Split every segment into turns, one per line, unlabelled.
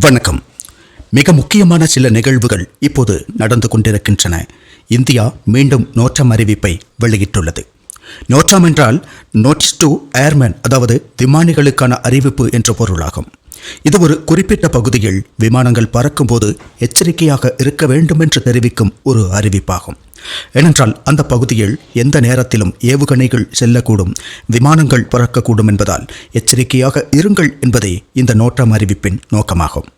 வணக்கம். மிக முக்கியமான சில நிகழ்வுகள் இப்போது நடந்து கொண்டிருக்கின்றன. இந்தியா மீண்டும் நோட்டம் அறிவிப்பை வெளியிட்டுள்ளது. நோட்டம் என்றால் நோட்ஸ் டு ஏர்மேன் அதாவது விமானிகளுக்கான அறிவிப்பு என்ற பொருளாகும். இது ஒரு குறிப்பிட்ட பகுதியில் விமானங்கள் பறக்கும்போது எச்சரிக்கையாக இருக்க வேண்டும் என்று தெரிவிக்கும் ஒரு அறிவிப்பாகும். ஏனென்றால் அந்த பகுதியில் எந்த நேரத்திலும் ஏவுகணைகள் செல்லக்கூடும் விமானங்கள் பறக்கக்கூடும் என்பதால் எச்சரிக்கையாக இருங்கள் என்பதே இந்த நோட்டம் அறிவிப்பின் நோக்கமாகும்.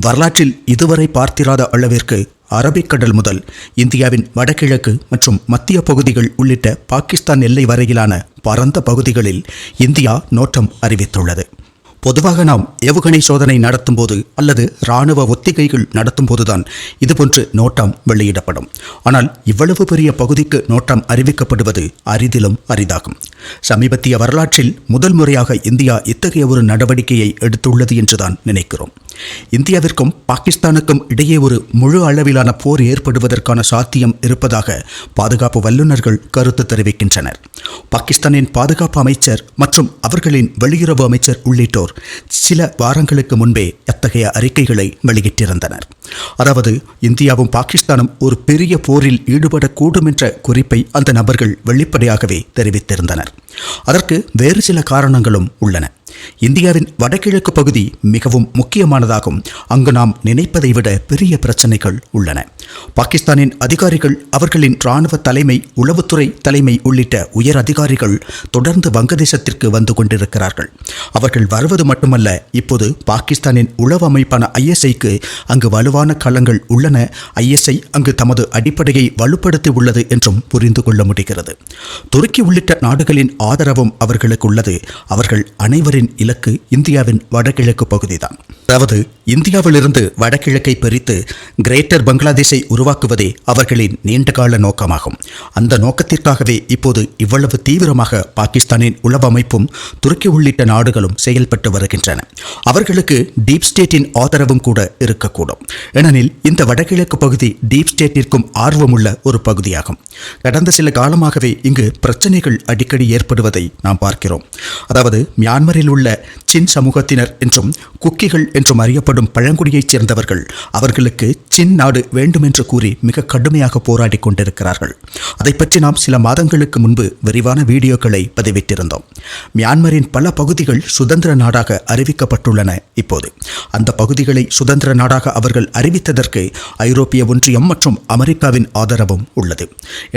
வரலாற்றில் இதுவரை பார்த்திராத அளவிற்கு அரபிக்கடல் முதல் இந்தியாவின் வடகிழக்கு மற்றும் மத்திய பகுதிகள் உள்ளிட்ட பாகிஸ்தான் எல்லை வரையிலான பரந்த பகுதிகளில் இந்தியா நோட்டம் அறிவித்துள்ளது. பொதுவாக நாம் ஏவுகணை சோதனை நடத்தும்போது அல்லது இராணுவ ஒத்திகைகள் நடத்தும் போதுதான் இதுபோன்று நோட்டம் வெளியிடப்படும். ஆனால் இவ்வளவு பெரிய பகுதிக்கு நோட்டம் அறிவிக்கப்படுவது அரிதிலும் அரிதாகும். சமீபத்திய வரலாற்றில் முதல் முறையாக இந்தியா இத்தகைய ஒரு நடவடிக்கையை எடுத்துள்ளது என்றுதான் நினைக்கிறோம். இந்தியாவிற்கும் பாகிஸ்தானுக்கும் இடையே ஒரு முழு அளவிலான போர் ஏற்படுவதற்கான சாத்தியம் இருப்பதாக பாதுகாப்பு வல்லுநர்கள் கருத்து தெரிவிக்கின்றனர். பாகிஸ்தானின் பாதுகாப்பு அமைச்சர் மற்றும் அவர்களின் வெளியுறவு அமைச்சர் உள்ளிட்டோர் சில வாரங்களுக்கு முன்பே அத்தகைய அறிக்கைகளை வெளியிட்டிருந்தனர். அதாவது இந்தியாவும் பாகிஸ்தானும் ஒரு பெரிய போரில் ஈடுபடக்கூடும் என்ற குறிப்பை அந்த நபர்கள் வெளிப்படையாகவே தெரிவித்திருந்தனர். அதற்கு வேறு சில காரணங்களும் உள்ளன. இந்தியாவின் வடகிழக்கு பகுதி மிகவும் முக்கியமானதாகும். அங்கு நாம் நினைப்பதை விட பெரிய பிரச்சனைகள் உள்ளன. பாகிஸ்தானின் அதிகாரிகள் அவர்களின் இராணுவ தலைமை உளவுத்துறை தலைமை உள்ளிட்ட உயர் அதிகாரிகள் தொடர்ந்து வங்கதேசத்திற்கு வந்து கொண்டிருக்கிறார்கள். அவர்கள் வருவது மட்டுமல்ல இப்போது பாகிஸ்தானின் உளவு அமைப்பான ஐஎஸ்ஐக்கு அங்கு வலுவான களங்கள் உள்ளன. ஐஎஸ்ஐ அங்கு தமது அடிப்படையை வலுப்படுத்தி உள்ளது என்றும் புரிந்து கொள்ள முடிகிறது. துருக்கி உள்ளிட்ட நாடுகளின் ஆதரவும் அவர்களுக்கு உள்ளது. அவர்கள் அனைவரின் இலக்கு இந்தியாவின் வடகிழக்கு பகுதிதான். அதாவது இந்தியாவிலிருந்து வடகிழக்கை பிரித்து கிரேட்டர் பங்களாதேஷை உருவாக்குவதே அவர்களின் நீண்டகால நோக்கமாகும். அந்த நோக்கத்திற்காகவே இப்போது இவ்வளவு தீவிரமாக பாகிஸ்தானின் உளவமைப்பும் துருக்கி உள்ளிட்ட நாடுகளும் செயல்பட்டு வருகின்றன. அவர்களுக்கு டீப் ஸ்டேட்டின் ஆதரவும் கூட இருக்கக்கூடும். ஏனெனில் இந்த வடகிழக்கு பகுதி டீப் ஸ்டேட்டிற்கும் ஆர்வமுள்ள ஒரு பகுதியாகும். கடந்த சில காலமாகவே இங்கு பிரச்சனைகள் அடிக்கடி ஏற்படுவதை நாம் பார்க்கிறோம். அதாவது மியான்மரில் உள்ள உள்ள சின் சமூகத்தினர் என்றும் குக்கிகள் என்றும் அறியப்படும் பழங்குடியைச் சேர்ந்தவர்கள் அவர்களுக்கு சின் நாடு வேண்டும் என்று கூறி மிக கடுமையாக போராடி கொண்டிருக்கிறார்கள். அதை பற்றி நாம் சில மாதங்களுக்கு முன்பு விரிவான வீடியோக்களை பதிவிட்டிருந்தோம். மியான்மரின் பல பகுதிகள் சுதந்திர நாடாக அறிவிக்கப்பட்டுள்ளன இப்போது. அந்த பகுதிகளை சுதந்திர நாடாக அவர்கள் அறிவித்ததற்கு ஐரோப்பிய ஒன்றியம் மற்றும் அமெரிக்காவின் ஆதரவும் உள்ளது.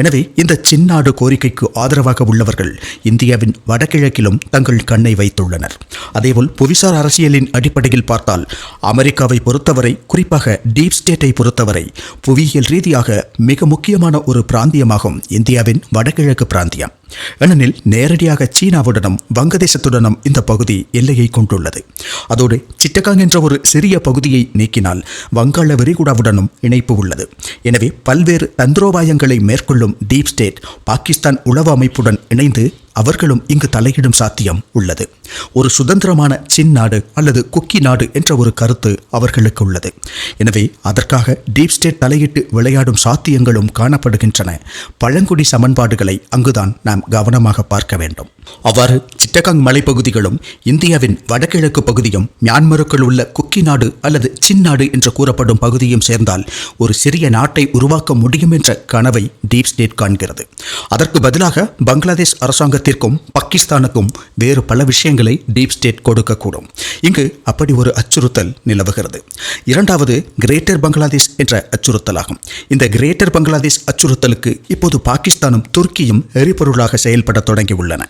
எனவே இந்த சின்னாடு கோரிக்கைக்கு ஆதரவாக உள்ளவர்கள் இந்தியாவின் வடகிழக்கிலும் தங்கள் கண்ணை வைத்துள்ளனர். அதேபோல் புவிசார் அரசியலின் அடிப்படையில் பார்த்தால் அமெரிக்காவை பொறுத்தவரை குறிப்பாக டீப் ஸ்டேட்டை பொறுத்தவரை புவியியல் ரீதியாக மிக முக்கியமான ஒரு பிராந்தியமாகும் இந்தியாவின் வடகிழக்கு பிராந்தியம். ஏனெனில் நேரடியாக சீனாவுடனும் வங்கதேசத்துடனும் இந்த பகுதி எல்லையை கொண்டுள்ளது. அதோடு சிட்டகாங் என்ற ஒரு சிறிய பகுதியை நீக்கினால் வங்காள விரிகுடாவுடனும் இணைப்பு உள்ளது. எனவே பல்வேறு தந்திரோபாயங்களை மேற்கொள்ளும் டீப் ஸ்டேட் பாகிஸ்தான் உளவு அமைப்புடன் இணைந்து அவர்களும் இங்கு தலையிடும் சாத்தியம் உள்ளது. ஒரு சுதந்திரமான சின் நாடு அல்லது குக்கி நாடு என்ற ஒரு கருத்து அவர்களுக்கு உள்ளது. எனவே அதற்காக டீப் ஸ்டேட் தலையிட்டு விளையாடும் சாத்தியங்களும் காணப்படுகின்றன. பழங்குடி சமன்பாடுகளை அங்குதான் நாம் கவனமாக பார்க்க வேண்டும். அவ்வாறு சிட்டகாங் மலைப்பகுதிகளும் இந்தியாவின் வடகிழக்கு பகுதியும் மியான்மருக்குள் உள்ள குக்கி நாடு அல்லது சின் நாடு என்று கூறப்படும் பகுதியும் சேர்ந்தால் ஒரு சிறிய நாட்டை உருவாக்க முடியும் என்ற கனவை டீப் ஸ்டேட் காண்கிறது. அதற்கு பதிலாக பங்களாதேஷ் பாரதத்திற்கும் பாகிஸ்தானுக்கும் வேறு பல விஷயங்களை டீப் ஸ்டேட் கொடுக்கக்கூடும். இங்கு அப்படி ஒரு அச்சுறுத்தல் நிலவுகிறது. இரண்டாவது கிரேட்டர் பங்களாதேஷ் என்ற அச்சுறுத்தலாகும். இந்த கிரேட்டர் பங்களாதேஷ் அச்சுறுத்தலுக்கு இப்போது பாகிஸ்தானும் துருக்கியும் எரிபொருளாக செயல்பட தொடங்கியுள்ளன.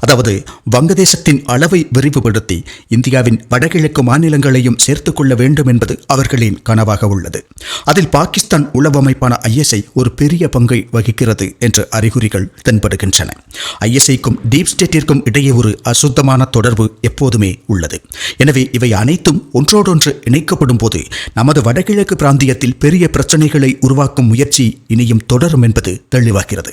அதாவது வங்கதேசத்தின் அளவை விரிவுபடுத்தி இந்தியாவின் வடகிழக்கு மாநிலங்களையும் சேர்த்துக் கொள்ள வேண்டும் என்பது அவர்களின் கனவாக உள்ளது. அதில் பாகிஸ்தான் உளவமைப்பான ஐஎஸ்ஐ ஒரு பெரிய பங்கை வகிக்கிறது என்று அறிகுறிகள் தென்படுகின்றன. ஐஎஸ்ஐ ஐஎஸ்ஐக்கும் டீப் ஸ்டேட்டிற்கும் இடையே ஒரு அசுத்தமான தொடர்பு எப்போதுமே உள்ளது. எனவே இவை அனைத்தும் ஒன்றோடொன்று இணைக்கப்படும் போது நமது வடகிழக்கு பிராந்தியத்தில் பெரிய பிரச்சனைகளை உருவாக்கும் முயற்சி இனியும் தொடரும் என்பது தெளிவாகிறது.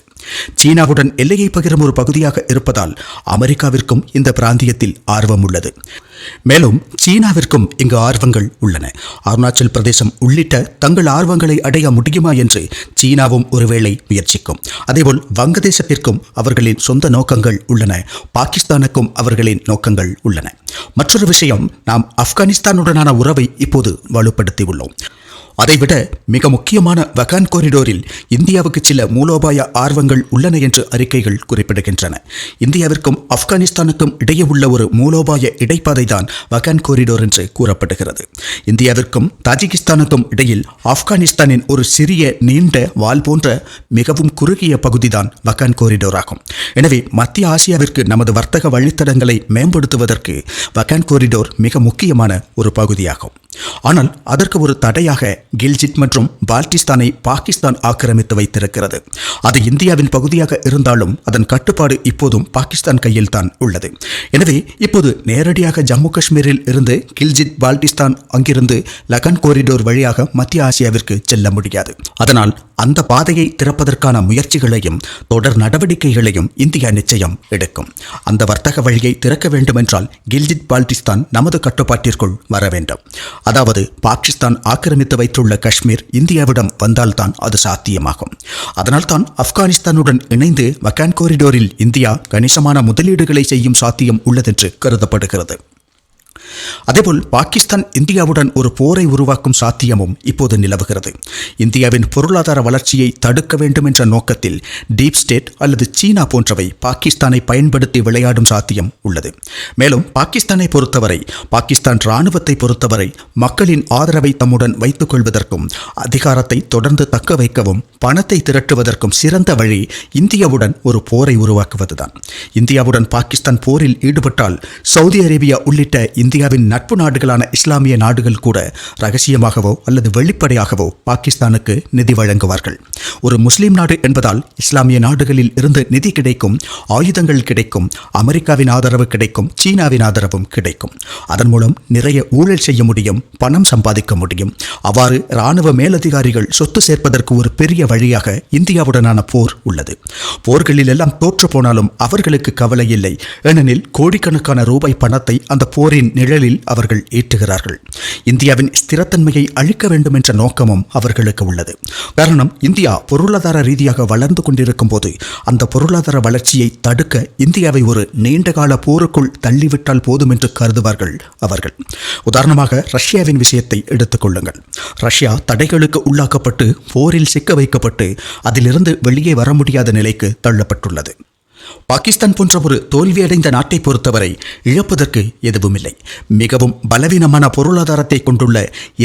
சீனாவுடன் எல்லையை பகிரும் ஒரு பகுதியாக இருப்பதால் அமெரிக்காவிற்கும் இந்த பிராந்தியத்தில் ஆர்வம் உள்ளது. மேலும் சீனாவிற்கும் இங்கு ஆர்வங்கள் உள்ளன. அருணாச்சல் பிரதேசம் உள்ளிட்ட தங்கள் ஆர்வங்களை அடைய முடியுமா என்று சீனாவும் ஒருவேளை முயற்சிக்கும். அதேபோல் வங்கதேசத்திற்கும் அவர்களின் சொந்த நோக்கங்கள் உள்ளன. பாகிஸ்தானுக்கும் அவர்களின் நோக்கங்கள் உள்ளன. மற்றொரு விஷயம் நாம் ஆப்கானிஸ்தானுடனான உறவை இப்போது வலுப்படுத்தியுள்ளோம். அதைவிட மிக முக்கியமான வகான் கோரிடோரில் இந்தியாவுக்கு சில மூலோபாய ஆர்வங்கள் உள்ளன என்று அறிக்கைகள் குறிப்பிடுகின்றன. இந்தியாவிற்கும் ஆப்கானிஸ்தானுக்கும் இடையே உள்ள ஒரு மூலோபாய இடைப்பாதை தான் வகான் கோரிடோர் என்று கூறப்படுகிறது. இந்தியாவிற்கும் தாஜிகிஸ்தானுக்கும் இடையில் ஆப்கானிஸ்தானின் ஒரு சிறிய நீண்ட வால் போன்ற மிகவும் குறுகிய பகுதிதான் வகான் கோரிடோர் ஆகும். எனவே மத்திய ஆசியாவிற்கு நமது வர்த்தக வழித்தடங்களை மேம்படுத்துவதற்கு வகான் கோரிடோர் மிக முக்கியமான ஒரு பகுதியாகும். ஆனால் அதற்கு ஒரு தடையாக கில்ஜிட் மற்றும் பால்டிஸ்தானை பாகிஸ்தான் ஆக்கிரமித்து வைத்திருக்கிறது. அது இந்தியாவின் பகுதியாக இருந்தாலும் அதன் கட்டுப்பாடு இப்போதும் பாகிஸ்தான் கையில் தான் உள்ளது. எனவே இப்போது நேரடியாக ஜம்மு காஷ்மீரில் இருந்து கில்ஜித் பால்டிஸ்தான் அங்கிருந்து லகன் கோரிடோர் வழியாக மத்திய ஆசியாவிற்கு செல்ல முடியாது. அதனால் அந்த பாதையை திறப்பதற்கான முயற்சிகளையும் தொடர் நடவடிக்கைகளையும் இந்தியா நிச்சயம் எடுக்கும். அந்த வர்த்தக வழியை திறக்க வேண்டுமென்றால் கில்ஜித் பால்டிஸ்தான் நமது கட்டுப்பாட்டிற்குள் வர வேண்டும். அதாவது பாகிஸ்தான் ஆக்கிரமித்து பெற்றுள்ள காஷ்மீர் இந்தியாவிடம் வந்தால்தான் அது சாத்தியமாகும். அதனால்தான் ஆப்கானிஸ்தானுடன் இணைந்து மக்கான் கோரிடோரில் இந்தியா கணிசமான முதலீடுகளை செய்யும் சாத்தியம் உள்ளதென்று கருதப்படுகிறது. அதேபோல் பாகிஸ்தான் இந்தியாவுடன் ஒரு போரை உருவாக்கும் சாத்தியமும் இப்போது நிலவுகிறது. இந்தியாவின் பொருளாதார வளர்ச்சியை தடுக்க வேண்டும் என்ற நோக்கத்தில் டீப் ஸ்டேட் அல்லது சீனா போன்றவை பாகிஸ்தானை பயன்படுத்தி விளையாடும் சாத்தியம் உள்ளது. மேலும் பாகிஸ்தானை பொறுத்தவரை பாகிஸ்தான் இராணுவத்தை பொறுத்தவரை மக்களின் ஆதரவை தம்முடன் வைத்துக் கொள்வதற்கும் அதிகாரத்தை தொடர்ந்து தக்க வைக்கவும் பணத்தை திரட்டுவதற்கும் சிறந்த வழி இந்தியாவுடன் ஒரு போரை உருவாக்குவதுதான். இந்தியாவுடன் பாகிஸ்தான் போரில் ஈடுபட்டால் சவுதி அரேபியா உள்ளிட்ட இந்தியாவின் நட்பு நாடுகளான இஸ்லாமிய நாடுகள் கூட ரகசியமாகவோ அல்லது வெளிப்படையாகவோ பாகிஸ்தானுக்கு நிதி வழங்குவார்கள். ஒரு முஸ்லீம் நாடு என்பதால் இஸ்லாமிய நாடுகளில் இருந்து நிதி கிடைக்கும் ஆயுதங்கள் கிடைக்கும் அமெரிக்காவின் ஆதரவு கிடைக்கும் சீனாவின் ஆதரவும் கிடைக்கும். அதன் மூலம் நிறைய ஊழல் செய்ய முடியும் பணம் சம்பாதிக்க முடியும். அவ்வாறு இராணுவ மேலதிகாரிகள் சொத்து சேர்ப்பதற்கு ஒரு பெரிய வழியாக இந்தியாவுடனான போர் உள்ளது. போர்களில் எல்லாம் தோற்று போனாலும் அவர்களுக்கு கவலை இல்லை. ஏனெனில் கோடிக்கணக்கான ரூபாய் பணத்தை அந்த போரின் நிழலில் அவர்கள் ஏற்றுகிறார்கள். இந்தியாவின் ஸ்திரத்தன்மையை அழிக்க வேண்டும் என்ற நோக்கமும் அவர்களுக்கு உள்ளது. காரணம் இந்தியா பொருளாதார ரீதியாக வளர்ந்து கொண்டிருக்கும் போது அந்த பொருளாதார வளர்ச்சியை தடுக்க இந்தியாவை ஒரு நீண்டகால போருக்குள் தள்ளிவிட்டால் போதும் என்று கருதுவார்கள் அவர்கள். உதாரணமாக ரஷ்யாவின் விஷயத்தை எடுத்துக்கொள்ளுங்கள் ரஷ்யா தடைகளுக்கு உள்ளாக்கப்பட்டு போரில் சிக்க வைக்கப்பட்டு அதிலிருந்து வெளியே வர முடியாத நிலைக்கு தள்ளப்பட்டுள்ளது. பாகிஸ்தான் போன்ற ஒரு தோல்வியடைந்த நாட்டை பொறுத்தவரை இழப்பதற்கு எதுவுமில்லை. மிகவும் பலவீனமான பொருளாதாரத்தை கொண்டுள்ள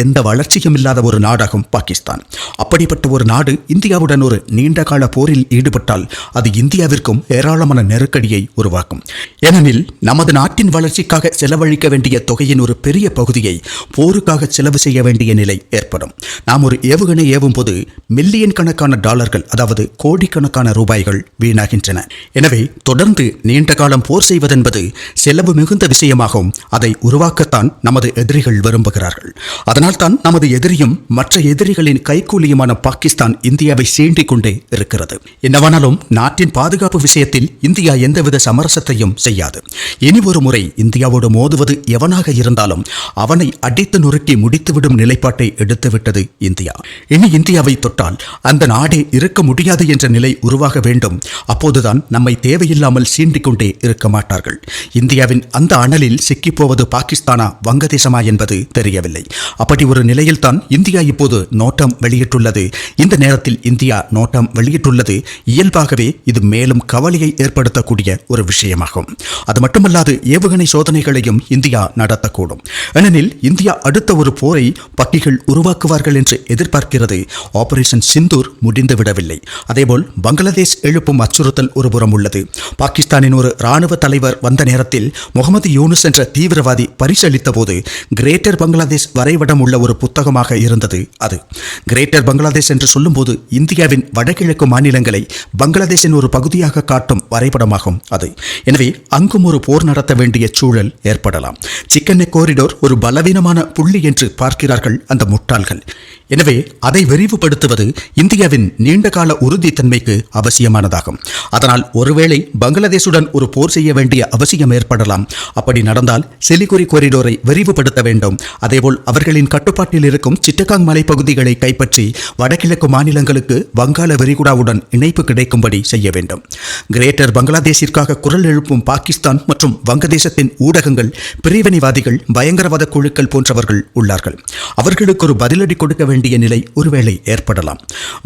எந்த வளர்ச்சியும் இல்லாத ஒரு நாடாகும் பாகிஸ்தான். அப்படிப்பட்ட ஒரு நாடு இந்தியாவுடன் ஒரு நீண்டகால போரில் ஈடுபட்டால் அது இந்தியாவிற்கும் ஏராளமான நெருக்கடியை உருவாக்கும். ஏனெனில் நமது நாட்டின் வளர்ச்சிக்காக செலவழிக்க வேண்டிய தொகையின் ஒரு பெரிய பகுதியை போருக்காக செலவு செய்ய வேண்டிய நிலை ஏற்படும். நாம் ஒரு ஏவுகணை ஏவும் போது மில்லியன் கணக்கான டாலர்கள் அதாவது கோடிக்கணக்கான ரூபாய்கள் வீணாகின்றன. எனவே தொடர்ந்து நீண்ட காலம் போர் செய்வதென்பது செலவு மிகுந்த விஷயமாகும். அதை உருவாக்கத்தான் நமது எதிரிகள் விரும்புகிறார்கள். அதனால்தான் நமது எதிரியும் மற்ற எதிரிகளின் கைக்கூலியுமான பாகிஸ்தான் இந்தியாவை சீண்டிக் கொண்டே இருக்கிறது. என்னவானாலும் நாட்டின் பாதுகாப்பு விஷயத்தில் இந்தியா எந்தவித சமரசத்தையும் செய்யாது. இனி ஒரு முறை இந்தியாவோடு மோதுவது எவனாக இருந்தாலும் அவனை அடித்து நொறுக்கி முடித்துவிடும் நிலைப்பாட்டை எடுத்துவிட்டது இந்தியா. இனி இந்தியாவை தொட்டால் அந்த நாடே இருக்க முடியாது என்ற நிலை உருவாக வேண்டும். அப்போதுதான் நம்மை தேவையில்லாமல் சீண்டிக்கொண்டே இருக்க மாட்டார்கள். இந்தியாவின் அந்த அனலில் சிக்கிப்போவது பாகிஸ்தானா வங்கதேசமா என்பது தெரியவில்லை. அப்படி ஒரு நிலையில்தான் இந்தியா இப்போது நோட்டம் வெளியிட்டுள்ளது. இந்த நேரத்தில் இந்தியா நோட்டம் வெளியிட்டுள்ளது. இயல்பாகவே இது மேலும் கவலையை ஏற்படுத்தக்கூடிய ஒரு விஷயமாகும். அது மட்டுமல்லாது ஏவுகணை சோதனைகளையும் இந்தியா நடத்தக்கூடும். ஏனெனில் இந்தியா அடுத்த ஒரு போரை பட்டிகள் உருவாக்குவார்கள் என்று எதிர்பார்க்கிறது. ஆபரேஷன் சிந்தூர் முடிந்துவிடவில்லை. அதேபோல் பங்களாதேஷ் எழுப்பும் அச்சுறுத்தல் ஒருபுறம் உள்ளது. பாகிஸ்தானின் ஒரு இராணுவ தலைவர் வந்த நேரத்தில் முகமது யூனுஸ் என்ற தீவிரவாதி பரிசளித்த போது கிரேட்டர் பங்களாதேஷ் வரைபடம் உள்ள ஒரு புத்தகமாக இருந்தது அது. கிரேட்டர் பங்களாதேஷ் என்று சொல்லும்போது இந்தியாவின் வடகிழக்கு மாநிலங்களை பங்களாதேஷின் ஒரு பகுதியாக காட்டும் வரைபடமாகும் அது. எனவே அங்கும் ஒரு போர் நடத்த வேண்டிய சூழல் ஏற்படலாம். சிக்கன் கோரிடோர் ஒரு பலவீனமான புள்ளி என்று பார்க்கிறார்கள் அந்த முட்டாள்கள். எனவே அதை விரிவுபடுத்துவது இந்தியாவின் நீண்டகால உறுதித்தன்மைக்கு அவசியமானதாகும். அதனால் ஒருவேளை பங்களாதேஷுடன் ஒரு போர் செய்ய வேண்டிய அவசியம் ஏற்படலாம். அப்படி நடந்தால் செலிகுரி கொரிடோரை விரிவுபடுத்த வேண்டும். அதேபோல் அவர்களின் கட்டுப்பாட்டில் இருக்கும் சிட்டகாங் மலைப்பகுதிகளை கைப்பற்றி வடகிழக்கு மாநிலங்களுக்கு வங்காள விரிகுடாவுடன் இணைப்பு கிடைக்கும்படி செய்ய வேண்டும். கிரேட்டர் பங்களாதேஷிற்காக குரல் எழுப்பும் பாகிஸ்தான் மற்றும் வங்கதேசத்தின் ஊடகங்கள் பிரிவினைவாதிகள் பயங்கரவாத குழுக்கள் போன்றவர்கள் உள்ளார்கள். அவர்களுக்கு ஒரு பதிலடி கொடுக்க வேண்டிய நிலை ஒருவேளை ஏற்படலாம்.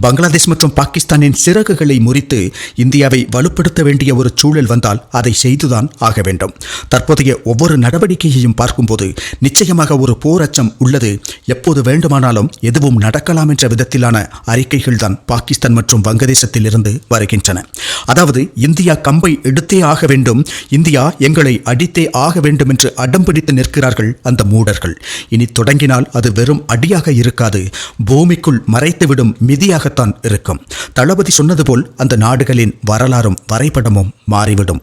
பங்களாதேஷ் மற்றும் பாகிஸ்தானின் சிறகுகளை முறித்து இந்தியாவை வலுப்படுத்த வேண்டிய ஒரு சூழல் வந்தால் அதை செய்துதான் ஆக வேண்டும். தற்போதைய ஒவ்வொரு நடவடிக்கையையும் பார்க்கும்போது நிச்சயமாக ஒரு போர் அச்சம் உள்ளது. எப்போது வேண்டுமானாலும் எதுவும் நடக்கலாம் என்ற விதத்திலான அறிக்கைகள் தான் பாகிஸ்தான் மற்றும் வங்கதேசத்தில் இருந்து வருகின்றன. அதாவது இந்தியா கம்பை எடுத்தே ஆக வேண்டும். இந்தியா எங்களை அடித்தே ஆக வேண்டும் என்று அடம்பிடித்து நிற்கிறார்கள் அந்த மூடர்கள். இனி தொடங்கினால் அது வெறும் அடியாக இருக்காது. பூமிக்குள் மறைத்துவிடும் மிதியாகத்தான் இருக்கும். தளபதி சொன்னது போல் அந்த நாடுகளின் வரலாறும் வரைபடமும் மாறிவிடும்.